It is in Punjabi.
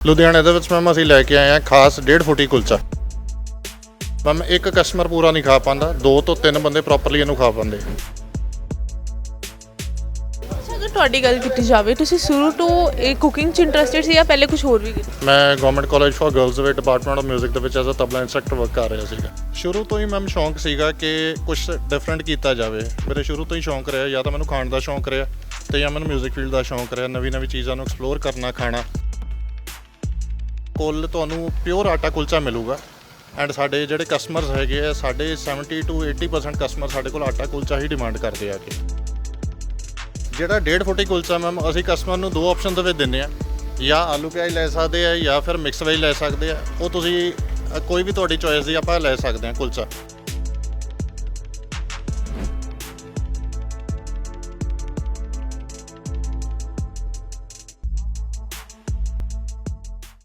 ਲੁਧਿਆਣੇ ਦੇ ਵਿੱਚ ਮੈਮ ਅਸੀਂ ਲੈ ਕੇ ਆਏ ਆ ਖਾਸ 1.5 ਫੁੱਟੀ ਕੁਲਚਾ ਮੈਮ ਇੱਕ ਕਸਟਮਰ ਪੂਰਾ ਨਹੀਂ ਖਾ ਪਾਉਂਦਾ ਦੋ ਤੋਂ ਤਿੰਨ ਬੰਦੇ ਪ੍ਰੋਪਰਲੀ ਇਹਨੂੰ ਖਾ ਪਾਉਂਦੇ ਅੱਛਾ ਅਗਰ ਤੁਹਾਡੀ ਗੱਲ ਕੀਤੀ ਜਾਵੇ ਤੁਸੀਂ ਸ਼ੁਰੂ ਤੋਂ ਇਹ ਕੁਕਿੰਗ 'ਚ ਇੰਟਰਸਟਿਡ ਸੀ ਜਾਂ ਪਹਿਲੇ ਕੁਝ ਹੋਰ ਵੀ ਕੀਤਾ ਮੈਂ ਗਵਰਨਮੈਂਟ ਕਾਲਜ ਫਾਰ ਗਰਲਸ ਦੇ ਡਿਪਾਰਟਮੈਂਟ ਆਫ 뮤직 ਦੇ ਵਿੱਚ as a tabla instructor work ਕਰ ਰਿਹਾ ਸੀਗਾ ਸ਼ੁਰੂ ਤੋਂ ਹੀ ਮੈਮ ਸ਼ੌਂਕ ਸੀਗਾ ਕਿ ਕੁਝ ਡਿਫਰੈਂਟ ਕੀਤਾ ਜਾਵੇ ਮੇਰੇ ਸ਼ੁਰੂ ਤੋਂ ਹੀ ਸ਼ੌਂਕ ਰਿਹਾ ਜਾਂ ਤਾਂ ਮੈਨੂੰ ਖਾਣ ਦਾ ਸ਼ੌਂਕ ਰਿਹਾ ਤੇ ਜਾਂ ਮੈਨੂੰ 뮤직 ਫੀਲਡ ਦਾ ਸ਼ੌਂਕ ਰਿਹਾ ਨਵੀਂ ਨਵੀਂ ਚੀਜ਼ਾਂ ਨੂੰ ਐਕਸਪਲੋਰ ਕਰਨਾ ਖਾਣਾ ਕੁੱਲ ਤੁਹਾਨੂੰ ਪਿਓਰ ਆਟਾ ਕੁਲਚਾ ਮਿਲੂਗਾ। ਐਂਡ ਸਾਡੇ ਜਿਹੜੇ ਕਸਟਮਰਸ ਹੈਗੇ ਆ, ਸਾਡੇ 70 ਟੂ 80% ਕਸਟਮਰ ਸਾਡੇ ਕੋਲ ਆਟਾ ਕੁਲਚਾ ਹੀ ਡਿਮਾਂਡ ਕਰਦੇ ਆ ਕੇ ਜਿਹੜਾ 1.5 ਫੁੱਟੀ ਕੁਲਚਾ ਮੈਮ ਅਸੀਂ ਕਸਟਮਰ ਨੂੰ ਦੋ ਆਪਸ਼ਨ ਦੇ ਵਿੱਚ ਦਿੰਦੇ ਆ। ਜਾਂ ਆਲੂ ਪਿਆਜ਼ ਲੈ ਸਕਦੇ ਆ ਜਾਂ ਫਿਰ ਮਿਕਸ ਵੈਜ ਲੈ ਸਕਦੇ ਆ। ਉਹ ਤੁਸੀਂ ਕੋਈ ਵੀ ਤੁਹਾਡੀ ਚੋਇਸ ਦੀ ਆਪਾਂ ਲੈ ਸਕਦੇ ਆ ਕੁਲਚਾ।